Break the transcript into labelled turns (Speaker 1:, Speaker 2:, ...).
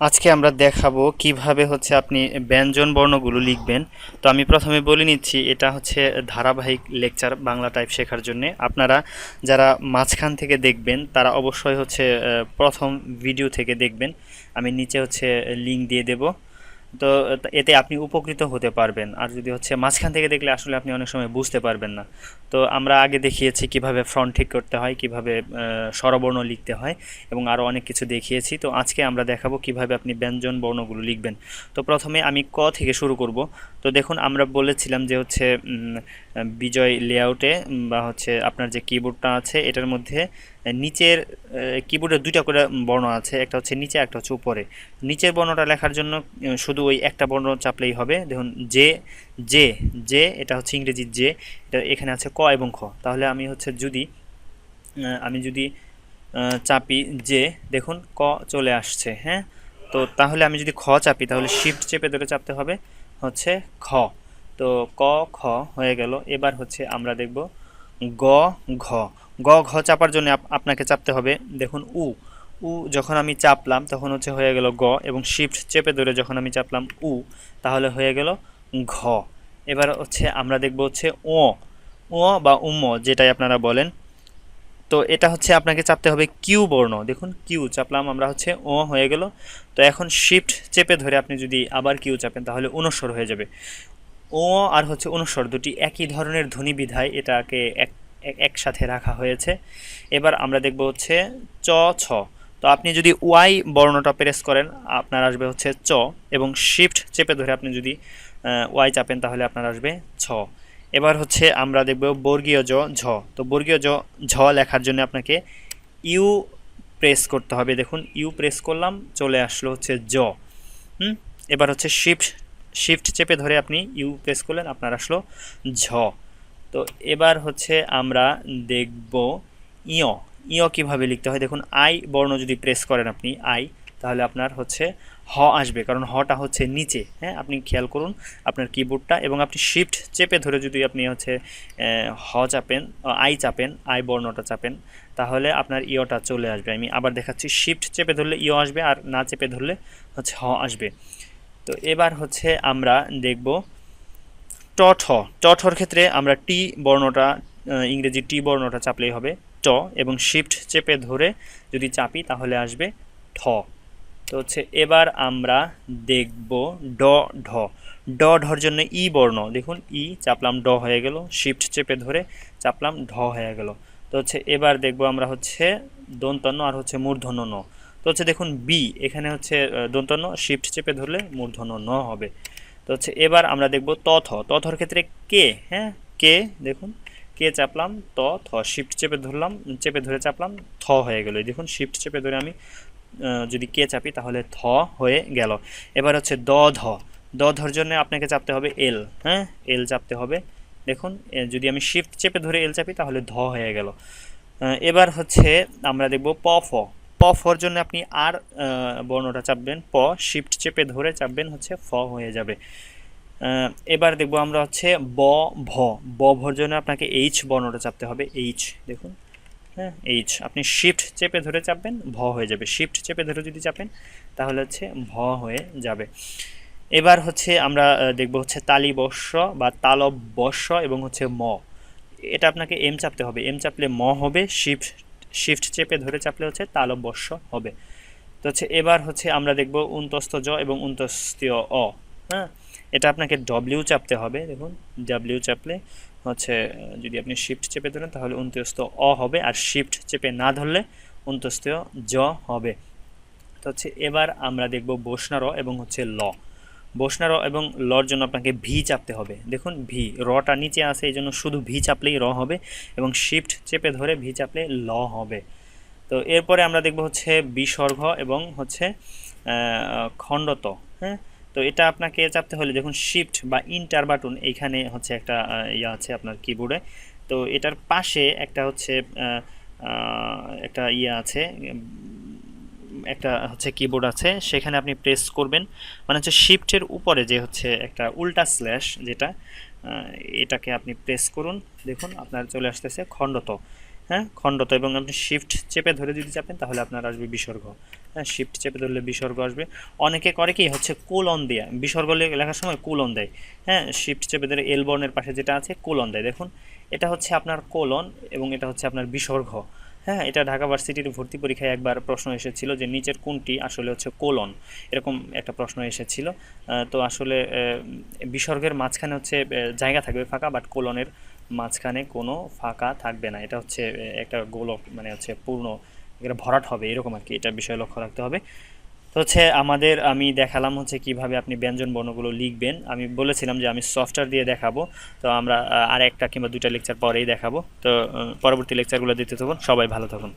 Speaker 1: আজকে আমরা দেখাবো কীভাবে হচ্ছে আপনি ব্যঞ্জন বর্ণগুলো লিখবেন। তো আমি প্রথমে বলে নিচ্ছি, এটা হচ্ছে ধারাবাহিক লেকচার বাংলা টাইপ শেখার জন্য। আপনারা যারা মাঝখান থেকে দেখবেন, তারা অবশ্যই হচ্ছে প্রথম ভিডিও থেকে দেখবেন। আমি নিচে হচ্ছে লিঙ্ক দিয়ে দেব। তো এতে আপনি উপকৃত হতে পারবেন। আর যদি হচ্ছে মাঝখান থেকে দেখলে আসলে আপনি অনেক সময় বুঝতে পারবেন না। তো আমরা আগে দেখিয়েছি কীভাবে ফ্রন্ট ঠিক করতে হয়, কীভাবে স্বরবর্ণ লিখতে হয় এবং আরও অনেক কিছু দেখিয়েছি। তো আজকে আমরা দেখাবো কীভাবে আপনি ব্যঞ্জন বর্ণগুলো লিখবেন। তো প্রথমে আমি ক থেকে শুরু করব। তো দেখুন, আমরা বলেছিলাম যে হচ্ছে বিজয় লেআউটে বা হচ্ছে আপনার যে কিবোর্ডটা আছে, এটার মধ্যে নিচের কিবোর্ডে দুইটা করে বর্ণ আছে, একটা হচ্ছে নিচে, একটা হচ্ছে উপরে। নিচের বর্ণটা লেখার জন্য শুধু ওই একটা বর্ণ চাপলেই হবে। দেখুন, যে যে যে, এটা হচ্ছে ইংরেজি যে, এটা এখানে আছে ক এবং খ। তাহলে আমি হচ্ছে যদি আমি যদি চাপি যে, দেখুন, ক চলে আসছে হ্যাঁ? তো তাহলে আমি যদি খ চাপি, তাহলে শিফট চেপে ধরে চাপতে হবে, হচ্ছে খ। তো ক, খ হয়ে গেল। এবার হচ্ছে আমরা দেখব গ, ঘ। গ, ঘ চাপার জন্য আপ- আপনাকে চাপতে হবে। দেখুন, উ। উ যখন আমি চাপলাম, তখন হচ্ছে হয়ে গেল গ এবং শিফট চেপে ধরে যখন আমি চাপলাম উ, তাহলে হয়ে গেল ঘ। এবার হচ্ছে আমরা দেখব হচ্ছে ও ও বা উম যেটাই আপনারা বলেন। তো এটা হচ্ছে আপনাকে চাপতে হবে কিউ বর্ণ। দেখুন কিউ চাপলাম, আমরা হচ্ছে ও হয়ে গেল। তো এখন শিফট চেপে ধরে আপনি যদি আবার কিউ চাপেন, তাহলে অনুস্বর হয়ে যাবে। ও আর হচ্ছে অনুস্বর দুটি একই ধরনের ধ্বনি বিধায় এটাকে এক, এক- একসাথে রাখা হয়েছে। এবার আমরা দেখব হচ্ছে চ, ছ। তো আপনি যদি ওয়াই বর্ণটা প্রেস করেন, আপনার আসবে হচ্ছে চ এবং শিফট চেপে ধরে আপনি যদি ওয়াই চাপেন তাহলে আপনার আসবে ছ। এবার হচ্ছে আমরা দেখব বর্গীয় জ, ঝ। তো বর্গীয় জ, ঝ লেখার জন্য আপনাকে ইউ প্রেস করতে হবে। দেখুন, ইউ প্রেস করলাম, চলে আসলো হচ্ছে জ। হুম? এবার হচ্ছে শিফট শিফট চেপে ধরে আপনি ইউ প্রেস করলেন, আপনার আসলো ঝ। তো এবার হচ্ছে আমরা দেখব ইয়। ইয় কীভাবে লিখতে হয়? দেখুন আই বর্ণ যদি প্রেস করেন আপনি আই তাহলে আপনার হচ্ছে হ আসবে। কারণ হটা হচ্ছে নিচে হ্যাঁ? আপনি খেয়াল করুন আপনার কিবোর্ডটা এবং আপনি শিফট চেপে ধরে যদি আপনি হচ্ছে হ চাপেন আই চাপেন আই বর্ণটা চাপেন, তাহলে আপনার ইয়টা চলে আসবে। আমি আবার দেখাচ্ছি শিফট চেপে ধরলে ইয় আসবে আর না চেপে ধরলে হচ্ছে হ আসবে। তো এবার হচ্ছে আমরা দেখব ট, ঠ। ট, ঠর ক্ষেত্রে আমরা টি বর্ণটা ইংরেজি টি বর্ণটা চাপলেই হবে। ট এবং শিফট চেপে ধরে যদি চাপি তাহলে আসবে ঠ। তো হচ্ছে এবার আমরা দেখব ড, ঢ। ড, ঢর জন্য ই বর্ণ। দেখুন ই চাপলাম ড হয়ে গেল শিফট চেপে ধরে চাপলাম ঢ হয়ে গেল। তো হচ্ছে এবার দেখব আমরা হচ্ছে দন্তন্য আর হচ্ছে মূর্ধন্য তো হচ্ছে দেখুন বি এখানে হচ্ছে দন্তন্য শিফট চেপে ধরলে মূর্ধন্য ন হবে। তো হচ্ছে এবার আমরা দেখব তথ। তথর ক্ষেত্রে কে হ্যাঁ? কে দেখুন কে চাপলাম, ত, থ শিফট চেপে ধরলাম, চেপে ধরে চাপলাম, থ হয়ে গেল। দেখুন শিফট চেপে ধরে আমি যদি কে চাপি তাহলে থ হয়ে গেল। এবার হচ্ছে দ ধ দ ধর জন্য আপনাকে চাপতে হবে এল হ্যাঁ? এল চাপতে হবে। দেখুন যদি আমি শিফট চেপে ধরে এল চাপি তাহলে ধ হয়ে গেল। এবার হচ্ছে আমরা দেখব প, ফ। ফর জন্য আপনি আর বর্ণটা চাপবেন। প শিফট চেপে ধরে চাপবেন, হচ্ছে ফ হয়ে যাবে। এবার দেখব আমরা হচ্ছে ব, ভ। ব ভর জন্য আপনাকে এইচ বর্ণটা চাপতে হবে। এইচ দেখুন। হ্যাঁ এইচ আপনি শিফট চেপে ধরে চাপবেন, ভ হয়ে যাবে। শিফট চেপে ধরে যদি চাপেন, তাহলে হচ্ছে ভ হয়ে যাবে। এবার হচ্ছে আমরা দেখব হচ্ছে তালিবর্ষ বা তালবর্ষ এবং হচ্ছে ম। এটা আপনাকে এম চাপতে হবে। এম চাপলে ম হবে শিফট শিফট চেপে ধরে চাপলে হচ্ছে তালবর্ষ হবে। তো হচ্ছে এবার হচ্ছে আমরা দেখব উন্তস্ত জ এবং উন্তস্তীয় অ হ্যাঁ? এটা আপনাকে ডব্লিউ চাপতে হবে, দেখুন। ডাব্লিউ চাপলে হচ্ছে, যদি আপনি শিফট চেপে ধরেন তাহলে উন্তস্ত অ হবে আর শিফট চেপে না ধরলে উন্তস্তীয় জ হবে। তো হচ্ছে এবার আমরা দেখব বসনার এবং হচ্ছে ল। বসনার এবং লর জন্য আপনাকে ভি চাপতে হবে। দেখুন ভি রটা নিচে আছে, এই জন্য শুধু ভি চাপলেই র হবে এবং শিফট চেপে ধরে ভি চাপলে ল হবে। তো এরপরে আমরা দেখব হচ্ছে বিসর্গ এবং হচ্ছে খণ্ডত হ্যাঁ? তো এটা আপনাকে চাপতে হলে দেখুন শিফট বা ইন্টার বাটন এইখানে হচ্ছে একটা ইয়ে আছে আপনার কিবোর্ডে তো এটার পাশে একটা হচ্ছে একটা ইয়ে আছে একটা হচ্ছে কিবোর্ড আছে, সেখানে আপনি প্রেস করবেন। মানে হচ্ছে শিফটের উপরে যে হচ্ছে একটা উল্টা স্ল্যাশ যেটা এটাকে আপনি প্রেস করুন। দেখুন, আপনার চলে আসতেছে খণ্ডত। হ্যাঁ খণ্ডত এবং আপনি শিফট চেপে ধরে যদি চাপেন, তাহলে আপনার আসবে বিসর্গ। হ্যাঁ শিফট চেপে ধরলে বিসর্গ আসবে। অনেকে করে কি হচ্ছে কোলন দিয়ে, বিসর্গ লেখার সময় কোলন দেয়। হ্যাঁ শিফট চেপে ধরে এলবর্নের পাশে যেটা আছে কোলন দেয়। দেখুন, এটা হচ্ছে আপনার কোলন এবং এটা হচ্ছে আপনার বিসর্গ। হ্যাঁ এটা ঢাকা ভার্সিটির ভর্তি পরীক্ষায় একবার প্রশ্ন এসেছিল যে নিচের কোনটি আসলে হচ্ছে কোলন? এরকম একটা প্রশ্ন এসেছিল। তো আসলে বিসর্গের মাঝখানে হচ্ছে জায়গা থাকবে ফাঁকা, বাট কোলনের মাঝখানে কোনো ফাঁকা থাকবে না। এটা হচ্ছে একটা গোলক মানে হচ্ছে পূর্ণ ভরাট হবে, এরকম আর কি। এটা বিষয়ে লক্ষ্য রাখতে হবে। তো হচ্ছে আমাদের, আমি দেখালাম হচ্ছে কীভাবে আপনি ব্যঞ্জন বর্ণগুলো লিখবেন। আমি বলেছিলাম যে আমি সফটওয়্যার দিয়ে দেখাবো। তো আমরা আর একটা কিংবা দুইটা লেকচার পরেই দেখাবো। তো পরবর্তী লেকচারগুলো দিতে থাকুন। সবাই ভালো থাকুন।